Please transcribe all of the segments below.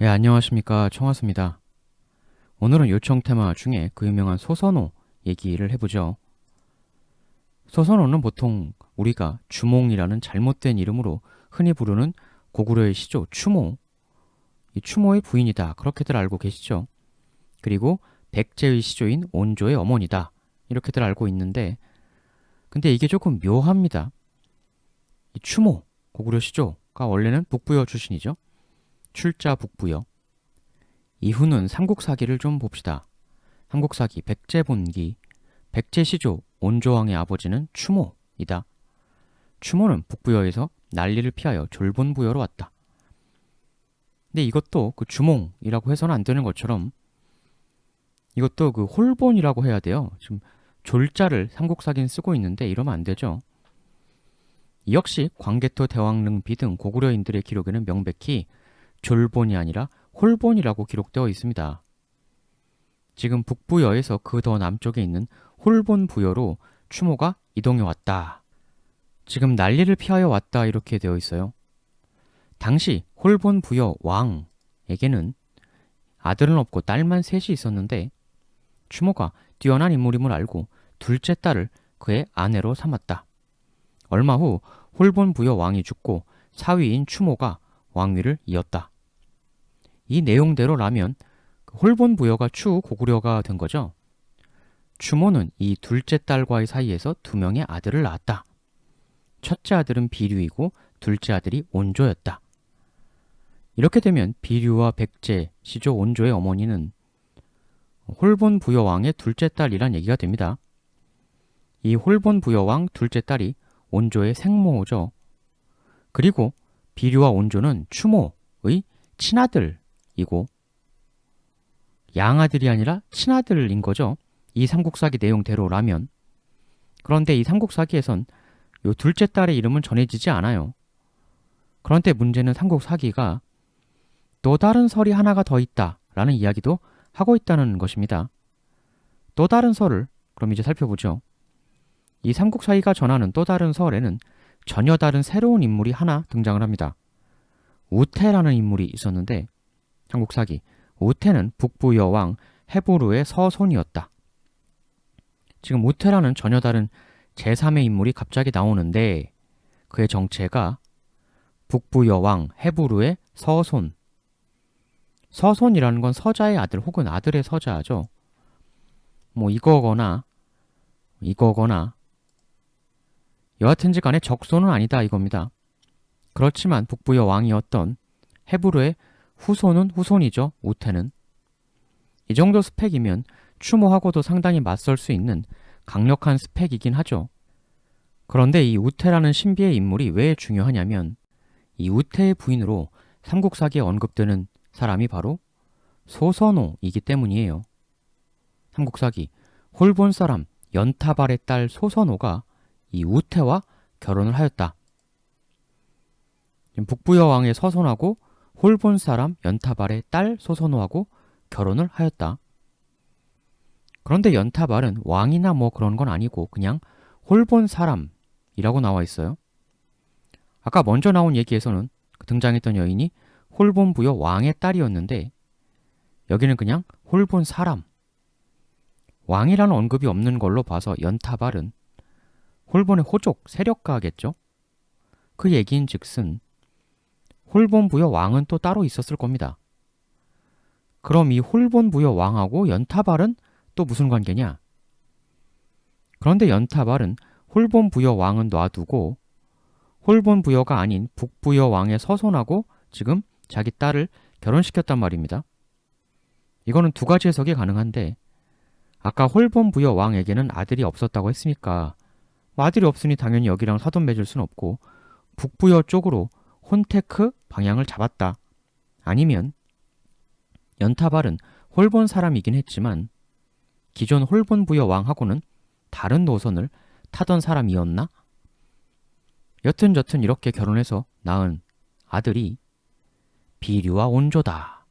예, 안녕하십니까. 청하수입니다. 오늘은 요청 테마 중에 그 유명한 소선호 얘기를 해보죠. 소선호는 보통 우리가 주몽이라는 잘못된 이름으로 흔히 부르는 고구려의 시조 추모, 이 추모의 부인이다. 그렇게들 알고 계시죠. 그리고 백제의 시조인 온조의 어머니다. 이렇게들 알고 있는데, 근데 이게 조금 묘합니다. 이 추모, 고구려 시조가 원래는 북부여 출신이죠. 출자 북부여. 이후는 삼국사기를 좀 봅시다. 삼국사기 백제본기 백제시조 온조왕의 아버지는 추모이다. 추모는 북부여에서 난리를 피하여 졸본부여로 왔다. 근데 이것도 그 주몽이라고 해서는 안 되는 것처럼 이것도 그 홀본이라고 해야 돼요. 지금 졸자를 삼국사기는 쓰고 있는데 이러면 안 되죠. 역시 광개토 대왕릉 비 등 고구려인들의 기록에는 명백히 졸본이 아니라 홀본이라고 기록되어 있습니다. 지금 북부여에서 그 더 남쪽에 있는 홀본 부여로 추모가 이동해 왔다. 지금 난리를 피하여 왔다 이렇게 되어 있어요. 당시 홀본 부여 왕에게는 아들은 없고 딸만 셋이 있었는데 추모가 뛰어난 인물임을 알고 둘째 딸을 그의 아내로 삼았다. 얼마 후 홀본 부여 왕이 죽고 사위인 추모가 왕위를 이었다. 이 내용대로라면 그 홀본 부여가 추 고구려가 된 거죠. 추모는 이 둘째 딸과의 사이에서 두 명의 아들을 낳았다. 첫째 아들은 비류이고 둘째 아들이 온조였다. 이렇게 되면 비류와 백제, 시조 온조의 어머니는 홀본 부여왕의 둘째 딸이란 얘기가 됩니다. 이 홀본 부여왕 둘째 딸이 온조의 생모죠. 그리고 비류와 온조는 추모의 친아들 이고 양아들이 아니라 친아들인 거죠. 이 삼국사기 내용대로라면. 그런데 이 삼국사기에선 요 둘째 딸의 이름은 전해지지 않아요. 그런데 문제는 삼국사기가 또 다른 설이 하나가 더 있다 라는 이야기도 하고 있다는 것입니다. 또 다른 설을 그럼 이제 살펴보죠. 이 삼국사기가 전하는 또 다른 설에는 전혀 다른 새로운 인물이 하나 등장을 합니다. 우태라는 인물이 있었는데 삼국사기 우태는 북부 여왕 헤보르의 서손이었다. 지금 우태라는 전혀 다른 제3의 인물이 갑자기 나오는데 그의 정체가 북부 여왕 헤보르의 서손. 서손이라는 건 서자의 아들 혹은 아들의 서자죠. 뭐 이거거나 이거거나 여하튼지 간에 적손은 아니다 이겁니다. 그렇지만 북부의 왕이었던 헤브르의 후손은 후손이죠. 우태는. 이 정도 스펙이면 추모하고도 상당히 맞설 수 있는 강력한 스펙이긴 하죠. 그런데 이 우태라는 신비의 인물이 왜 중요하냐면 이 우태의 부인으로 삼국사기에 언급되는 사람이 바로 소선호이기 때문이에요. 삼국사기 홀본 사람 연타발의 딸 소선호가 이 우태와 결혼을 하였다. 북부여 왕의 서손하고 홀본 사람 연타발의 딸 소선호하고 결혼을 하였다. 그런데 연타발은 왕이나 뭐 그런 건 아니고 그냥 홀본 사람이라고 나와 있어요. 아까 먼저 나온 얘기에서는 그 등장했던 여인이 홀본 부여 왕의 딸이었는데 여기는 그냥 홀본 사람. 왕이라는 언급이 없는 걸로 봐서 연타발은 홀본의 호족, 세력가겠죠? 그 얘기인 즉슨 홀본 부여 왕은 또 따로 있었을 겁니다. 그럼 이 홀본 부여 왕하고 연타발은 또 무슨 관계냐? 그런데 연타발은 홀본 부여 왕은 놔두고 홀본 부여가 아닌 북부여 왕의 서손하고 지금 자기 딸을 결혼시켰단 말입니다. 이거는 두 가지 해석이 가능한데 아까 홀본 부여 왕에게는 아들이 없었다고 했으니까 뭐 아들이 없으니 당연히 여기랑 사돈 맺을 순 없고 북부여 쪽으로 혼테크 방향을 잡았다. 아니면 연타발은 홀본 사람이긴 했지만 기존 홀본 부여 왕하고는 다른 노선을 타던 사람이었나? 여튼 저튼 이렇게 결혼해서 낳은 아들이 비류와 온조다.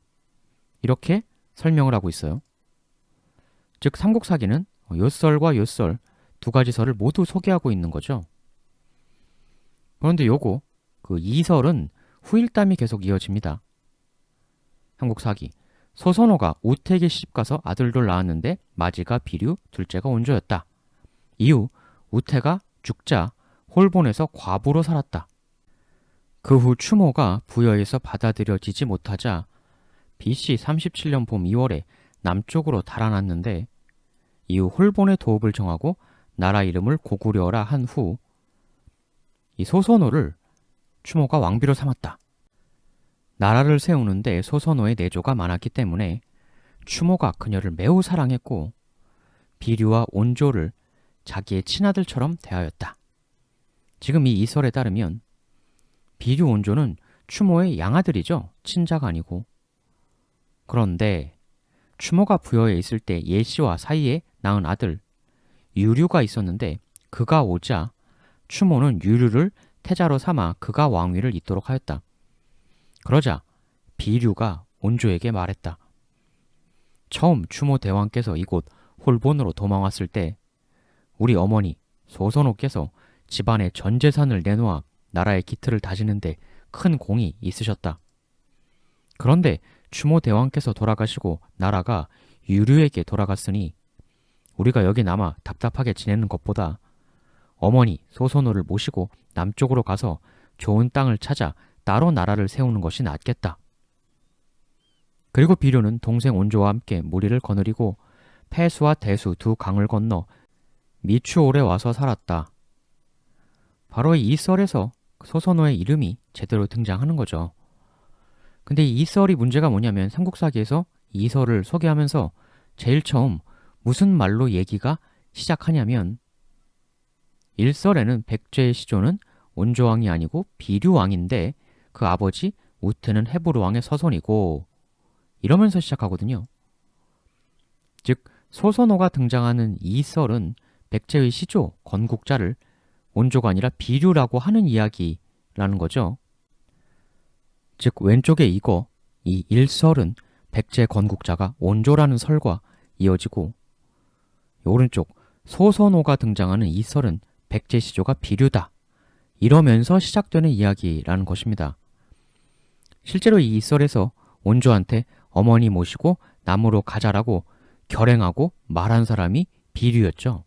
이렇게 설명을 하고 있어요. 즉 삼국사기는 요설과 요설 두 가지 설을 모두 소개하고 있는 거죠. 그런데 요거 그 이설은 후일담이 계속 이어집니다. 한국 사기. 소선호가 우택에 시집 가서 아들들 낳았는데 마지가 비류, 둘째가 온조였다. 이후 우태가 죽자 홀본에서 과부로 살았다. 그 후 추모가 부여에서 받아들여지지 못하자 BC 37년 봄 2월에 남쪽으로 달아났는데 이후 홀본의 도읍을 정하고 나라 이름을 고구려라 한 후 이 소선호를 추모가 왕비로 삼았다. 나라를 세우는데 소선호의 내조가 많았기 때문에 추모가 그녀를 매우 사랑했고 비류와 온조를 자기의 친아들처럼 대하였다. 지금 이 이설에 따르면 비류 온조는 추모의 양아들이죠. 친자가 아니고. 그런데 추모가 부여에 있을 때 예씨와 사이에 낳은 아들 유류가 있었는데 그가 오자 추모는 유류를 태자로 삼아 그가 왕위를 잇도록 하였다. 그러자 비류가 온조에게 말했다. 처음 추모 대왕께서 이곳 홀본으로 도망왔을 때 우리 어머니 소선호께서 집안의 전 재산을 내놓아 나라의 기틀을 다지는데 큰 공이 있으셨다. 그런데 추모 대왕께서 돌아가시고 나라가 유류에게 돌아갔으니 우리가 여기 남아 답답하게 지내는 것보다 어머니 소선호를 모시고 남쪽으로 가서 좋은 땅을 찾아 따로 나라를 세우는 것이 낫겠다. 그리고 비료는 동생 온조와 함께 무리를 거느리고 폐수와 대수 두 강을 건너 미추홀에 와서 살았다. 바로 이 썰에서 소선호의 이름이 제대로 등장하는 거죠. 근데 이 썰이 문제가 뭐냐면 삼국사기에서 이 설을 소개하면서 제일 처음 무슨 말로 얘기가 시작하냐면 일설에는 백제의 시조는 온조왕이 아니고 비류왕인데 그 아버지 우트는 헤브르왕의 서손이고 이러면서 시작하거든요. 즉 소선호가 등장하는 이 썰은 백제의 시조 건국자를 온조가 아니라 비류라고 하는 이야기라는 거죠. 즉 왼쪽에 이거 이 일설은 백제 건국자가 온조라는 설과 이어지고 오른쪽 소선호가 등장하는 이 설은 백제 시조가 비류다. 이러면서 시작되는 이야기라는 것입니다. 실제로 이 썰에서 온조한테 어머니 모시고 남으로 가자라고 결행하고 말한 사람이 비류였죠.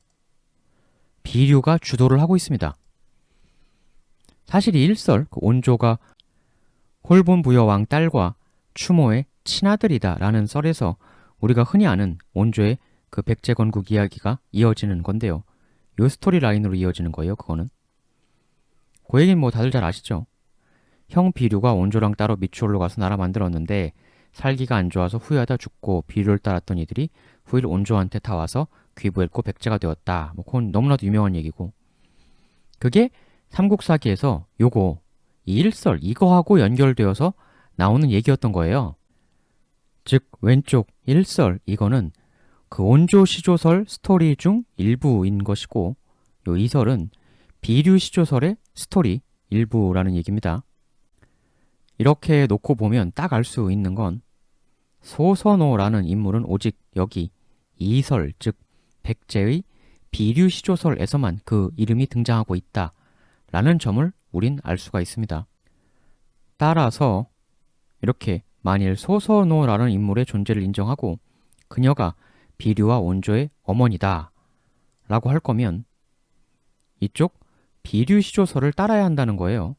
비류가 주도를 하고 있습니다. 사실 이 일설 그 온조가 홀본 부여 왕 딸과 추모의 친아들이다라는 썰에서 우리가 흔히 아는 온조의 그 백제건국 이야기가 이어지는 건데요. 요 스토리 라인으로 이어지는 거예요. 그거는. 그 얘기는 뭐 다들 잘 아시죠? 형 비류가 온조랑 따로 미추홀로 가서 나라 만들었는데 살기가 안 좋아서 후회하다 죽고 비류를 따랐던 이들이 후일 온조한테 다 와서 귀부했고 백제가 되었다. 뭐 그건 너무나도 유명한 얘기고. 그게 삼국사기에서 요거 이 일설 이거하고 연결되어서 나오는 얘기였던 거예요. 즉 왼쪽 일설 이거는 그 온조 시조설 스토리 중 일부인 것이고 요 이설은 비류 시조설의 스토리 일부라는 얘기입니다. 이렇게 놓고 보면 딱 알 수 있는 건 소선호라는 인물은 오직 여기 이설 즉 백제의 비류 시조설에서만 그 이름이 등장하고 있다 라는 점을 우린 알 수가 있습니다. 따라서 이렇게 만일 소선호라는 인물의 존재를 인정하고 그녀가 비류와 온조의 어머니다 라고 할 거면 이쪽 비류 시조설을 따라야 한다는 거예요.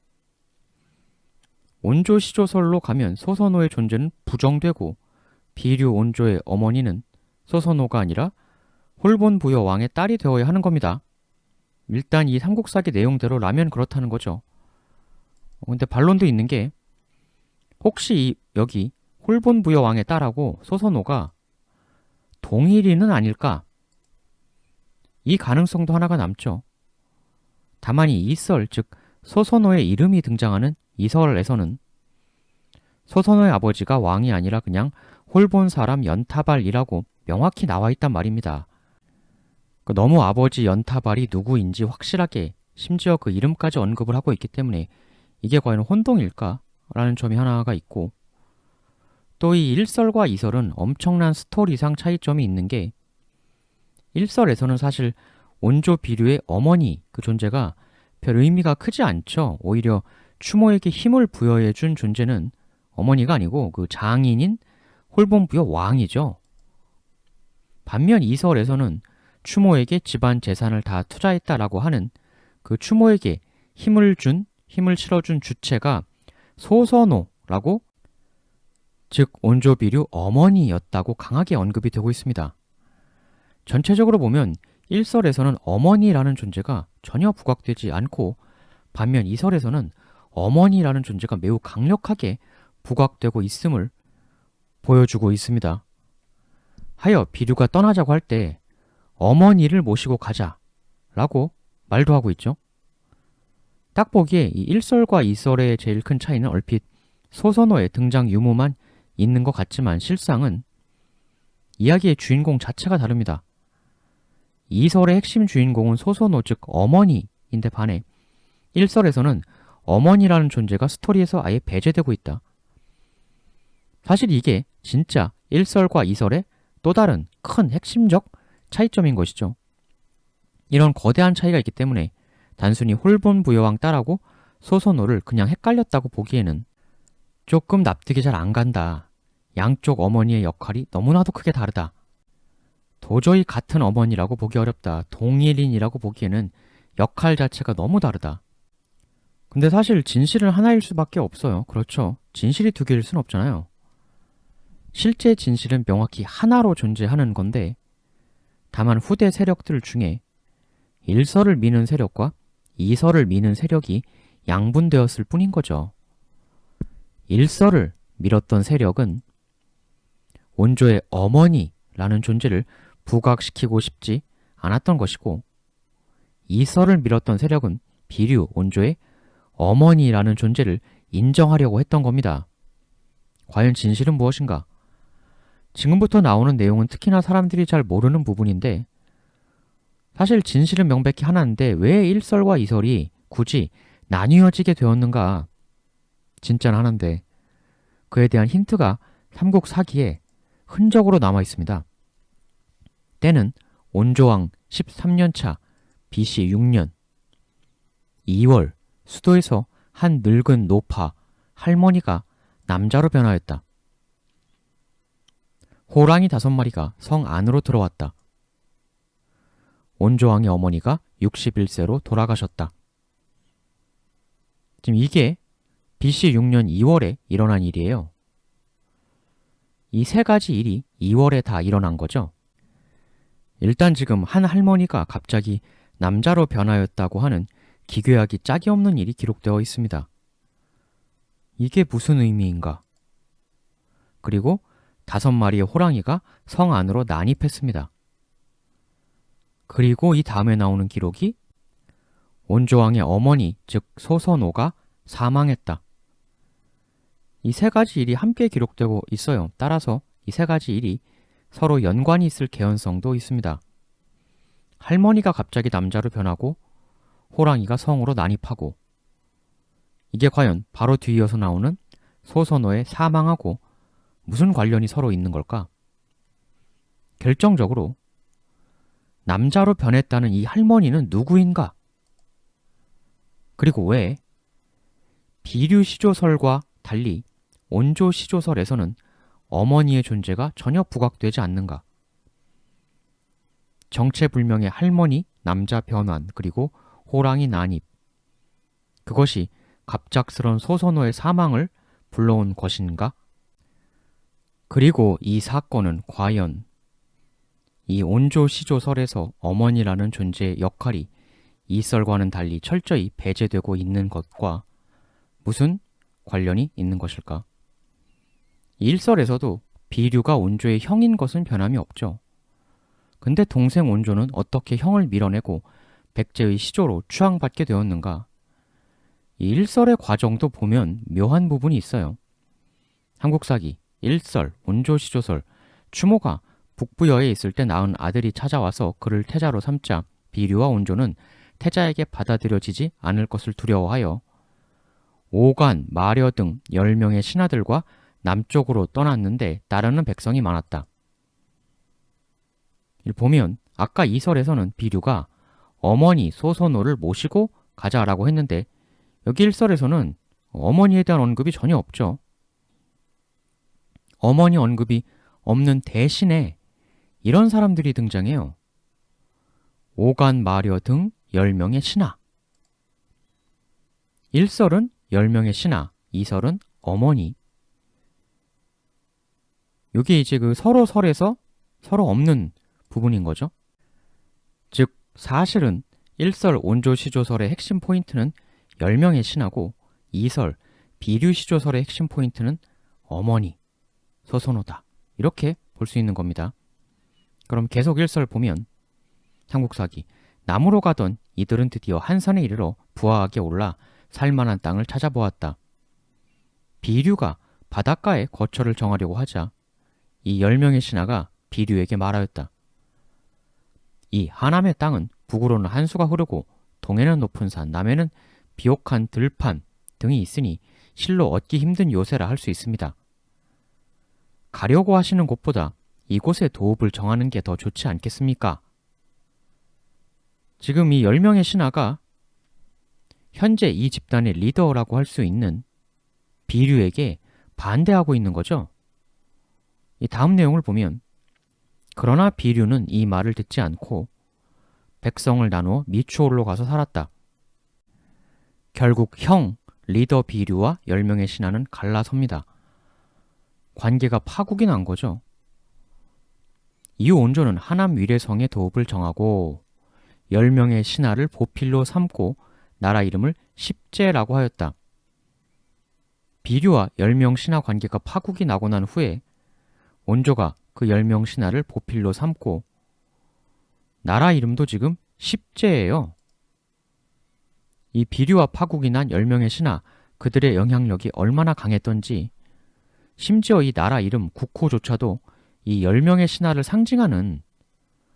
온조 시조설로 가면 소선호의 존재는 부정되고 비류 온조의 어머니는 소선호가 아니라 홀본 부여 왕의 딸이 되어야 하는 겁니다. 일단 이 삼국사기 내용대로 라면 그렇다는 거죠. 근데 반론도 있는 게 혹시 여기 홀본 부여 왕의 딸하고 소선호가 동일이는 아닐까? 이 가능성도 하나가 남죠. 다만 이 이설, 즉 소선호의 이름이 등장하는 이설에서는 소선호의 아버지가 왕이 아니라 그냥 홀본 사람 연타발이라고 명확히 나와 있단 말입니다. 그 너무 아버지 연타발이 누구인지 확실하게 심지어 그 이름까지 언급을 하고 있기 때문에 이게 과연 혼동일까? 라는 점이 하나가 있고 또이 일설과 이설은 엄청난 스토리상 차이점이 있는 게 일설에서는 사실 온조 비류의 어머니 그 존재가 별 의미가 크지 않죠. 오히려 추모에게 힘을 부여해 준 존재는 어머니가 아니고 그 장인인 홀본부여 왕이죠. 반면 이설에서는 추모에게 집안 재산을 다 투자했다라고 하는 그 추모에게 힘을 준 힘을 실어준 주체가 소선호라고 즉 온조비류 어머니였다고 강하게 언급이 되고 있습니다. 전체적으로 보면 1설에서는 어머니라는 존재가 전혀 부각되지 않고 반면 2설에서는 어머니라는 존재가 매우 강력하게 부각되고 있음을 보여주고 있습니다. 하여 비류가 떠나자고 할 때 어머니를 모시고 가자 라고 말도 하고 있죠. 딱 보기에 이 1설과 2설의 제일 큰 차이는 얼핏 소선호의 등장 유무만 있는 것 같지만 실상은 이야기의 주인공 자체가 다릅니다. 2설의 핵심 주인공은 소선호 즉 어머니인데 반해 1설에서는 어머니라는 존재가 스토리에서 아예 배제되고 있다. 사실 이게 진짜 1설과 2설의 또 다른 큰 핵심적 차이점인 것이죠. 이런 거대한 차이가 있기 때문에 단순히 홀본 부여왕 딸하고 소선호를 그냥 헷갈렸다고 보기에는 조금 납득이 잘 안 간다. 양쪽 어머니의 역할이 너무나도 크게 다르다. 도저히 같은 어머니라고 보기 어렵다. 동일인이라고 보기에는 역할 자체가 너무 다르다. 근데 사실 진실은 하나일 수밖에 없어요. 그렇죠. 진실이 두 개일 순 없잖아요. 실제 진실은 명확히 하나로 존재하는 건데, 다만 후대 세력들 중에 일설을 미는 세력과 이설을 미는 세력이 양분되었을 뿐인 거죠. 일설을 밀었던 세력은 원조의 어머니라는 존재를 부각시키고 싶지 않았던 것이고, 이설을 밀었던 세력은 비류 원조의 어머니라는 존재를 인정하려고 했던 겁니다. 과연 진실은 무엇인가? 지금부터 나오는 내용은 특히나 사람들이 잘 모르는 부분인데 사실 진실은 명백히 하나인데 왜 1설과 2설이 굳이 나뉘어지게 되었는가? 진짜는 하나인데 그에 대한 힌트가 삼국 사기에 흔적으로 남아 있습니다. 때는 온조왕 13년차 BC 6년 2월 수도에서 한 늙은 노파 할머니가 남자로 변하였다. 호랑이 다섯 마리가 성 안으로 들어왔다. 온조왕의 어머니가 61세로 돌아가셨다. 지금 이게 BC 6년 2월에 일어난 일이에요. 이 세 가지 일이 2월에 다 일어난 거죠. 일단 지금 한 할머니가 갑자기 남자로 변하였다고 하는 기괴하기 짝이 없는 일이 기록되어 있습니다. 이게 무슨 의미인가? 그리고 다섯 마리의 호랑이가 성 안으로 난입했습니다. 그리고 이 다음에 나오는 기록이 온조왕의 어머니, 즉 소선호가 사망했다. 이 세 가지 일이 함께 기록되고 있어요. 따라서 이 세 가지 일이 서로 연관이 있을 개연성도 있습니다. 할머니가 갑자기 남자로 변하고 호랑이가 성으로 난입하고 이게 과연 바로 뒤이어서 나오는 소선호의 사망하고 무슨 관련이 서로 있는 걸까? 결정적으로 남자로 변했다는 이 할머니는 누구인가? 그리고 왜 비류 시조설과 달리 온조 시조설에서는 어머니의 존재가 전혀 부각되지 않는가? 정체불명의 할머니, 남자 변환, 그리고 호랑이 난입. 그것이 갑작스런 소선호의 사망을 불러온 것인가? 그리고 이 사건은 과연 이 온조 시조설에서 어머니라는 존재의 역할이 이설과는 달리 철저히 배제되고 있는 것과 무슨 관련이 있는 것일까? 일설에서도 비류가 온조의 형인 것은 변함이 없죠. 근데 동생 온조는 어떻게 형을 밀어내고 백제의 시조로 추앙받게 되었는가? 이 일설의 과정도 보면 묘한 부분이 있어요. 한국사기 일설, 온조시조설, 추모가 북부여에 있을 때 낳은 아들이 찾아와서 그를 태자로 삼자 비류와 온조는 태자에게 받아들여지지 않을 것을 두려워하여 오간, 마려 등 10명의 신하들과 남쪽으로 떠났는데 따르는 백성이 많았다. 보면 아까 이설에서는 비류가 어머니 소선호를 모시고 가자라고 했는데 여기 일설에서는 어머니에 대한 언급이 전혀 없죠. 어머니 언급이 없는 대신에 이런 사람들이 등장해요. 오간 마려 등 10명의 신하. 1설은 10명의 신하, 2설은 어머니. 이게 이제 그 서로 설에서 서로 없는 부분인 거죠. 즉, 사실은 1설 온조 시조설의 핵심 포인트는 10명의 신하고 2설 비류 시조설의 핵심 포인트는 어머니, 소선호다. 이렇게 볼 수 있는 겁니다. 그럼 계속 1설 보면 삼국사기 남으로 가던 이들은 드디어 한산에 이르러 부하하게 올라 살만한 땅을 찾아보았다. 비류가 바닷가에 거처를 정하려고 하자 이 10명의 신하가 비류에게 말하였다. 이 하남의 땅은 북으로는 한수가 흐르고 동해는 높은 산, 남해는 비옥한 들판 등이 있으니 실로 얻기 힘든 요새라 할 수 있습니다. 가려고 하시는 곳보다 이곳의 도읍을 정하는 게 더 좋지 않겠습니까? 지금 이 10명의 신하가 현재 이 집단의 리더라고 할 수 있는 비류에게 반대하고 있는 거죠. 이 다음 내용을 보면 그러나 비류는 이 말을 듣지 않고 백성을 나누어 미추홀로 가서 살았다. 결국 형 리더 비류와 10명의 신하는 갈라섭니다. 관계가 파국이 난 거죠. 이후 온조는 하남 위례성의 도읍을 정하고 10명의 신하를 보필로 삼고 나라 이름을 십제라고 하였다. 비류와 10명 신하 관계가 파국이 나고 난 후에 온조가 그 10명 신하를 보필로 삼고 나라 이름도 지금 십제예요. 이 비류와 파국이 난 10명의 신하 그들의 영향력이 얼마나 강했던지 심지어 이 나라 이름 국호조차도 이 10명의 신하를 상징하는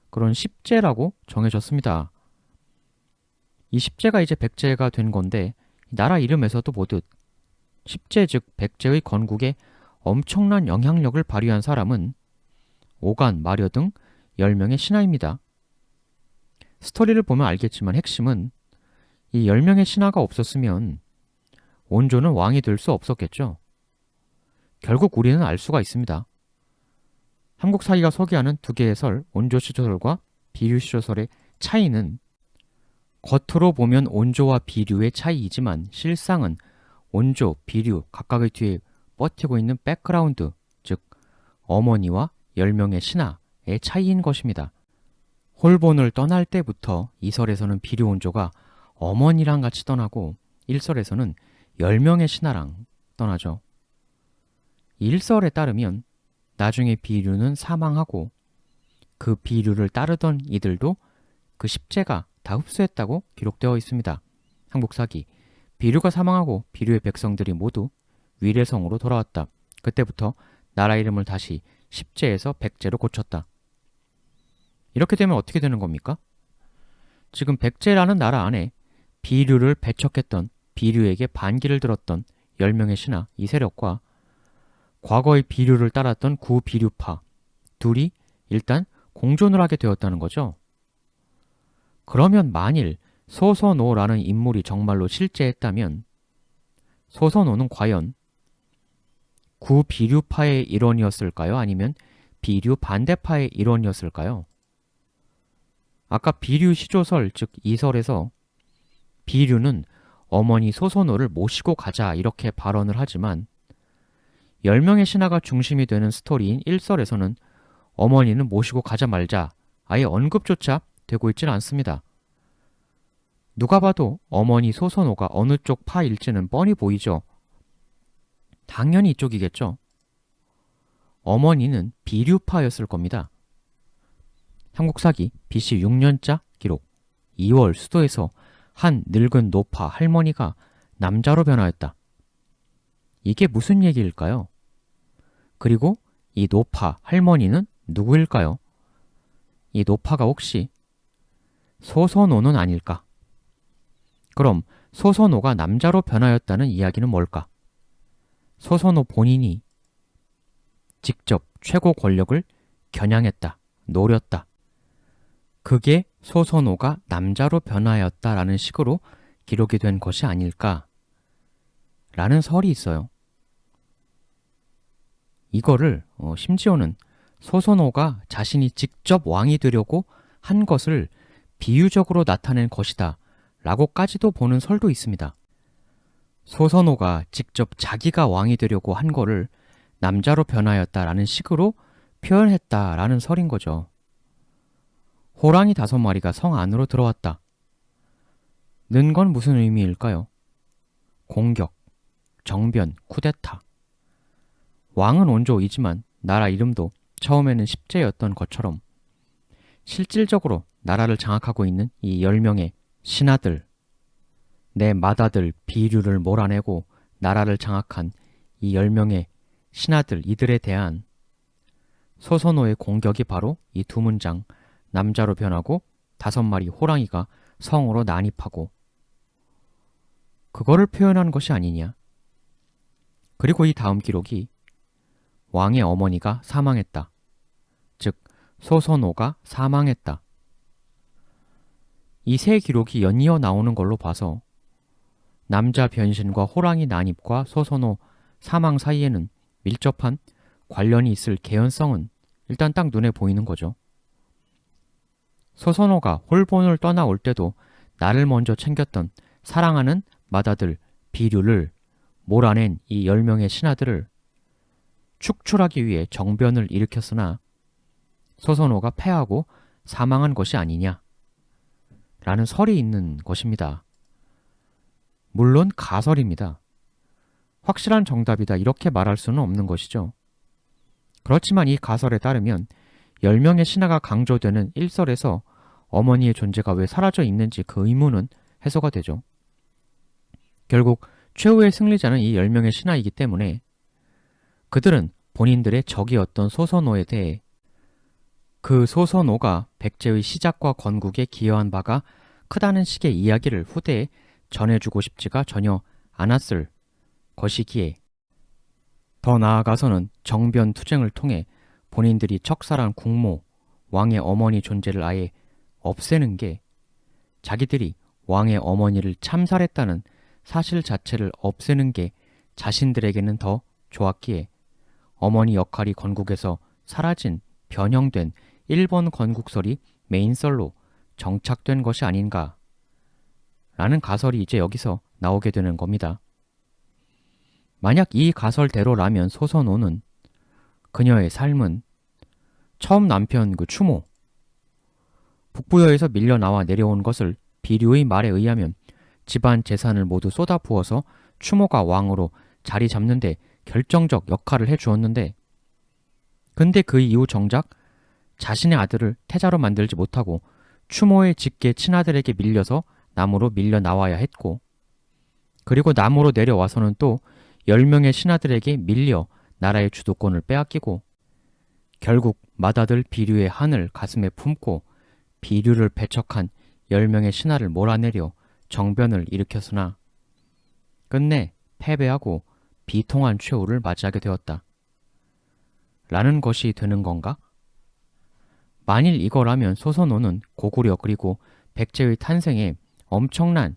그런 십제라고 정해졌습니다. 이 십제가 이제 백제가 된 건데 나라 이름에서도 보듯 십제 즉 백제의 건국에 엄청난 영향력을 발휘한 사람은 오간, 마려 등 10명의 신하입니다. 스토리를 보면 알겠지만 핵심은 이 10명의 신하가 없었으면 온조는 왕이 될 수 없었겠죠. 결국 우리는 알 수가 있습니다. 한국 사기가 소개하는 두 개의 설, 온조 시 조설과 비류 시 조설의 차이는 겉으로 보면 온조와 비류의 차이이지만 실상은 온조, 비류 각각의 뒤에 버티고 있는 백그라운드, 즉 어머니와 10명의 신하의 차이인 것입니다. 홀본을 떠날 때부터 이설에서는 비류 온조가 어머니랑 같이 떠나고 일설에서는 10명의 신하랑 떠나죠. 일설에 따르면 나중에 비류는 사망하고 그 비류를 따르던 이들도 그 십제가 다 흡수했다고 기록되어 있습니다. 한국사기 비류가 사망하고 비류의 백성들이 모두 위례성으로 돌아왔다. 그때부터 나라 이름을 다시 십제에서 백제로 고쳤다. 이렇게 되면 어떻게 되는 겁니까? 지금 백제라는 나라 안에 비류를 배척했던 비류에게 반기를 들었던 10명의 신하 이 세력과 과거의 비류를 따랐던 구비류파 둘이 일단 공존을 하게 되었다는 거죠. 그러면 만일 소선오라는 인물이 정말로 실제했다면 소선오는 과연 구비류파의 일원이었을까요? 아니면 비류 반대파의 일원이었을까요? 아까 비류 시조설 즉 이설에서 비류는 어머니 소선호를 모시고 가자 이렇게 발언을 하지만 10명의 신하가 중심이 되는 스토리인 1설에서는 어머니는 모시고 가자 말자 아예 언급조차 되고 있지는 않습니다. 누가 봐도 어머니 소선호가 어느 쪽 파일지는 뻔히 보이죠. 당연히 이쪽이겠죠. 어머니는 비류파였을 겁니다. 한국사기 BC 6년자 기록 2월 수도에서 한 늙은 노파 할머니가 남자로 변하였다. 이게 무슨 얘기일까요? 그리고 이 노파 할머니는 누구일까요? 이 노파가 혹시 소선호는 아닐까? 그럼 소선호가 남자로 변하였다는 이야기는 뭘까? 소선호 본인이 직접 최고 권력을 겨냥했다, 노렸다. 그게 소선호가 남자로 변하였다라는 식으로 기록이 된 것이 아닐까? 라는 설이 있어요. 이거를 어, 심지어는 소선호가 자신이 직접 왕이 되려고 한 것을 비유적으로 나타낸 것이다 라고까지도 보는 설도 있습니다. 소선호가 직접 자기가 왕이 되려고 한 거를 남자로 변하였다라는 식으로 표현했다라는 설인 거죠. 호랑이 다섯 마리가 성 안으로 들어왔다. 는 건 무슨 의미일까요? 공격, 정변, 쿠데타. 왕은 원조이지만 나라 이름도 처음에는 십제였던 것처럼 실질적으로 나라를 장악하고 있는 이 열명의 신하들, 내 맏아들 비류를 몰아내고 나라를 장악한 이 열명의 신하들 이들에 대한 소선호의 공격이 바로 이 두 문장 남자로 변하고 다섯 마리 호랑이가 성으로 난입하고 그거를 표현한 것이 아니냐. 그리고 이 다음 기록이 왕의 어머니가 사망했다. 즉 소선호가 사망했다. 이 세 기록이 연이어 나오는 걸로 봐서 남자 변신과 호랑이 난입과 소선호 사망 사이에는 밀접한 관련이 있을 개연성은 일단 딱 눈에 보이는 거죠. 소선호가 홀본을 떠나올 때도 나를 먼저 챙겼던 사랑하는 맏아들 비류를 몰아낸 이 열명의 신하들을 축출하기 위해 정변을 일으켰으나 소선호가 패하고 사망한 것이 아니냐 라는 설이 있는 것입니다. 물론 가설입니다. 확실한 정답이다 이렇게 말할 수는 없는 것이죠. 그렇지만 이 가설에 따르면 10명의 신하가 강조되는 일설에서 어머니의 존재가 왜 사라져 있는지 그 의문은 해소가 되죠. 결국 최후의 승리자는 이 10명의 신하이기 때문에 그들은 본인들의 적이었던 소선호에 대해 그 소선호가 백제의 시작과 건국에 기여한 바가 크다는 식의 이야기를 후대에 전해주고 싶지가 전혀 않았을 것이기에 더 나아가서는 정변 투쟁을 통해 본인들이 척살한 국모, 왕의 어머니 존재를 아예 없애는 게 자기들이 왕의 어머니를 참살했다는 사실 자체를 없애는 게 자신들에게는 더 좋았기에 어머니 역할이 건국에서 사라진 변형된 일본 건국설이 메인설로 정착된 것이 아닌가 라는 가설이 이제 여기서 나오게 되는 겁니다. 만약 이 가설대로라면 소선호는 그녀의 삶은 처음 남편 그 추모 북부여에서 밀려 나와 내려온 것을 비류의 말에 의하면 집안 재산을 모두 쏟아부어서 추모가 왕으로 자리 잡는데 결정적 역할을 해 주었는데 근데 그 이후 정작 자신의 아들을 태자로 만들지 못하고 추모의 직계 친아들에게 밀려서 남으로 밀려 나와야 했고 그리고 남으로 내려와서는 또 10명의 신하들에게 밀려 나라의 주도권을 빼앗기고 결국 맏아들 비류의 한을 가슴에 품고 비류를 배척한 10명의 신하를 몰아내려 정변을 일으켰으나 끝내 패배하고 비통한 최후를 맞이하게 되었다. 라는 것이 되는 건가? 만일 이거라면 소선호는 고구려 그리고 백제의 탄생에 엄청난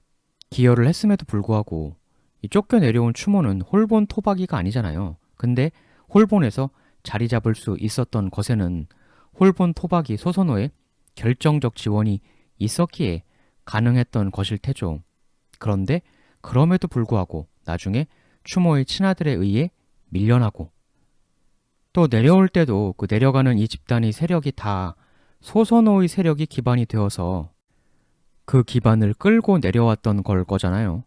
기여를 했음에도 불구하고 이 쫓겨 내려온 추모는 홀본 토박이가 아니잖아요. 근데 홀본에서 자리 잡을 수 있었던 것에는 홀본 토박이 소선호의 결정적 지원이 있었기에 가능했던 것일 테죠. 그런데 그럼에도 불구하고 나중에 추모의 친아들에 의해 밀려나고 또 내려올 때도 그 내려가는 이 집단의 세력이 다 소선호의 세력이 기반이 되어서 그 기반을 끌고 내려왔던 걸 거잖아요.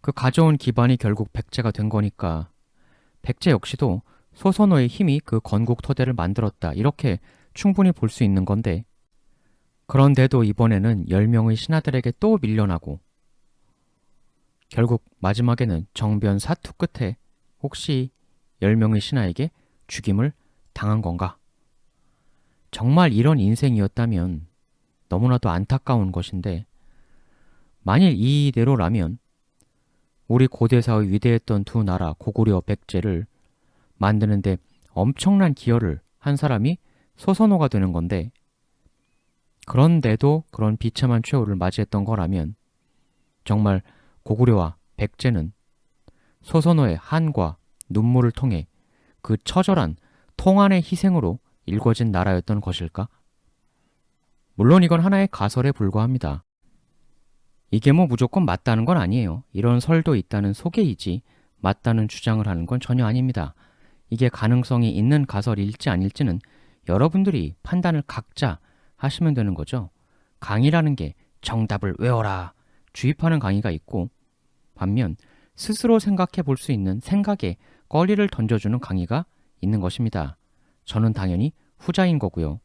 그 가져온 기반이 결국 백제가 된 거니까 백제 역시도 소선호의 힘이 그 건국 토대를 만들었다. 이렇게 충분히 볼 수 있는 건데 그런데도 이번에는 10명의 신하들에게 또 밀려나고 결국 마지막에는 정변 사투 끝에 혹시 10명의 신하에게 죽임을 당한 건가? 정말 이런 인생이었다면 너무나도 안타까운 것인데 만일 이대로라면 우리 고대사의 위대했던 두 나라 고구려 백제를 만드는데 엄청난 기여를 한 사람이 소선호가 되는 건데 그런데도 그런 비참한 최후를 맞이했던 거라면 정말 고구려와 백제는 소선호의 한과 눈물을 통해 그 처절한 통한의 희생으로 일궈진 나라였던 것일까? 물론 이건 하나의 가설에 불과합니다. 이게 뭐 무조건 맞다는 건 아니에요. 이런 설도 있다는 소개이지 맞다는 주장을 하는 건 전혀 아닙니다. 이게 가능성이 있는 가설일지 아닐지는 여러분들이 판단을 각자 하시면 되는 거죠. 강의라는 게 정답을 외워라 주입하는 강의가 있고 반면 스스로 생각해 볼 수 있는 생각에 거리를 던져주는 강의가 있는 것입니다. 저는 당연히 후자인 거고요.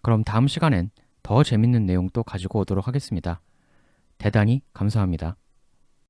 그럼 다음 시간엔 더 재밌는 내용 또 가지고 오도록 하겠습니다. 대단히 감사합니다.